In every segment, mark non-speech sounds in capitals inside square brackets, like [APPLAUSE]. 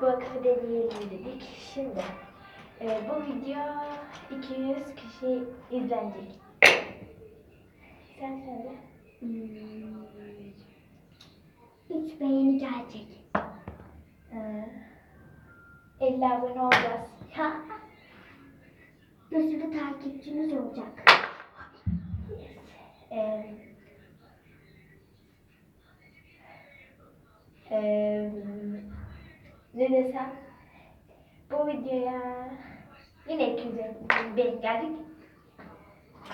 Bakalım deneyelim dedik. Şimdi e, bu video 200 kişi izlenecek. Sen söyle. Hmm. Üç beğeni gelecek. Ee, 50 abone olacağız. Bir sürü takipçimiz olacak. Ee, ee, ne desem bu videoya yine 200 beğeni geldik.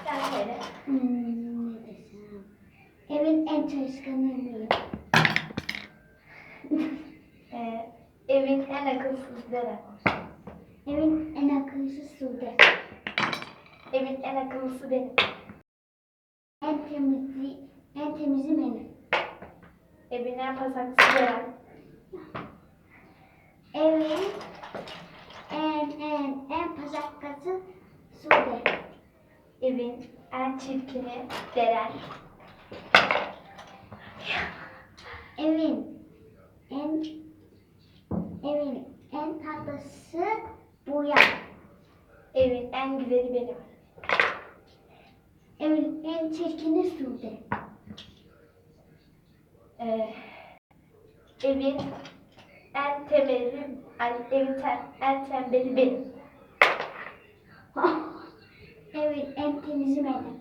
Sen söyle. Hmm, ne desem? Evin en çalışkanı? Ee, evin en akılsızları. Evin en akıllısı Sude. Evin en akıllısı benim. En temizi, en temizi benim. Evin en pasaklısı Beren. Evin en en en pazarkası Sude. Evin en çirkini Deren. Evin en evin en tatlısı Buya. Evin en güzeli benim. Evin en çirkini Sude. Ee, evin en temeli, ay, evin te- en tembeli benim. [LAUGHS] Evin en temizi benim.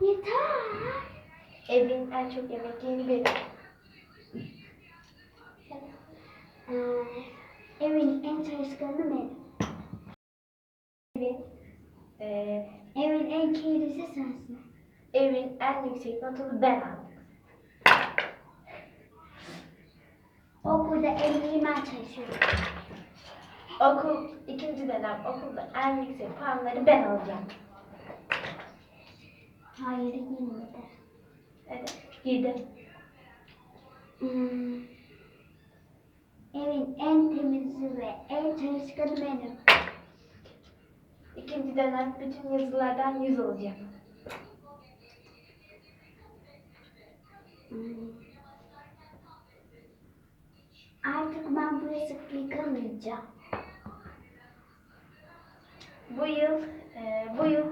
Yeter. Evin en çok yemek yiyeni benim. Ee, evin en çalışkanı benim. Evin, ee, Evin en kirlisi sensin. evin en yüksek notunu ben aldım. Okulda en ben çalışıyorum. Okul, ikinci dönem okulda en yüksek puanları ben alacağım. Hayır girmedi. Evet, girdim. Hmm. Evin en temizi ve en çalışkanı benim. İkinci dönem bütün yazılardan yüz alacağım. Hmm. Artık ben buraya sık yıkamayacağım. Bu yıl, ee, bu yıl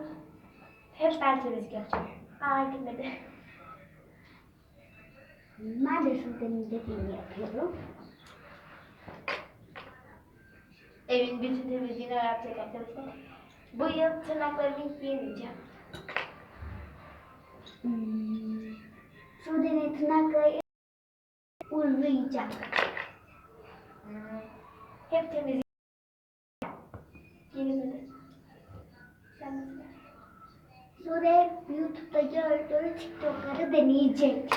hep ben temizlik yapacağım. Aa, gitmedi. Ben de Sude'nin dediğini yapıyorum. Evin bütün temizliğini yapacak arkadaşlar. Bu yıl tırnaklarımı hiç yemeyeceğim. Hmm. Sude'nin tırnakları uzayacak. Hep temizlik. Girmedi. Sen nasıl? Sude YouTube'da gördüğü TikTok'ları deneyecek.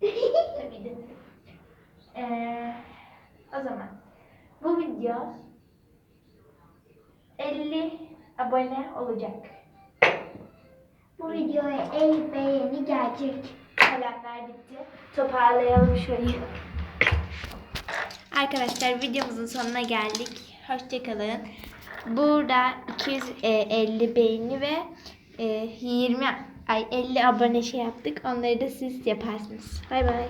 [LAUGHS] Ee, o zaman bu video 50 abone olacak. Bu videoya el beğeni gelecek. Kalemler bitti. Toparlayalım şurayı. Arkadaşlar videomuzun sonuna geldik. Hoşçakalın. Burada 250 beğeni ve e, 20 ay 50 abone şey yaptık. Onları da siz yaparsınız. Bay bay.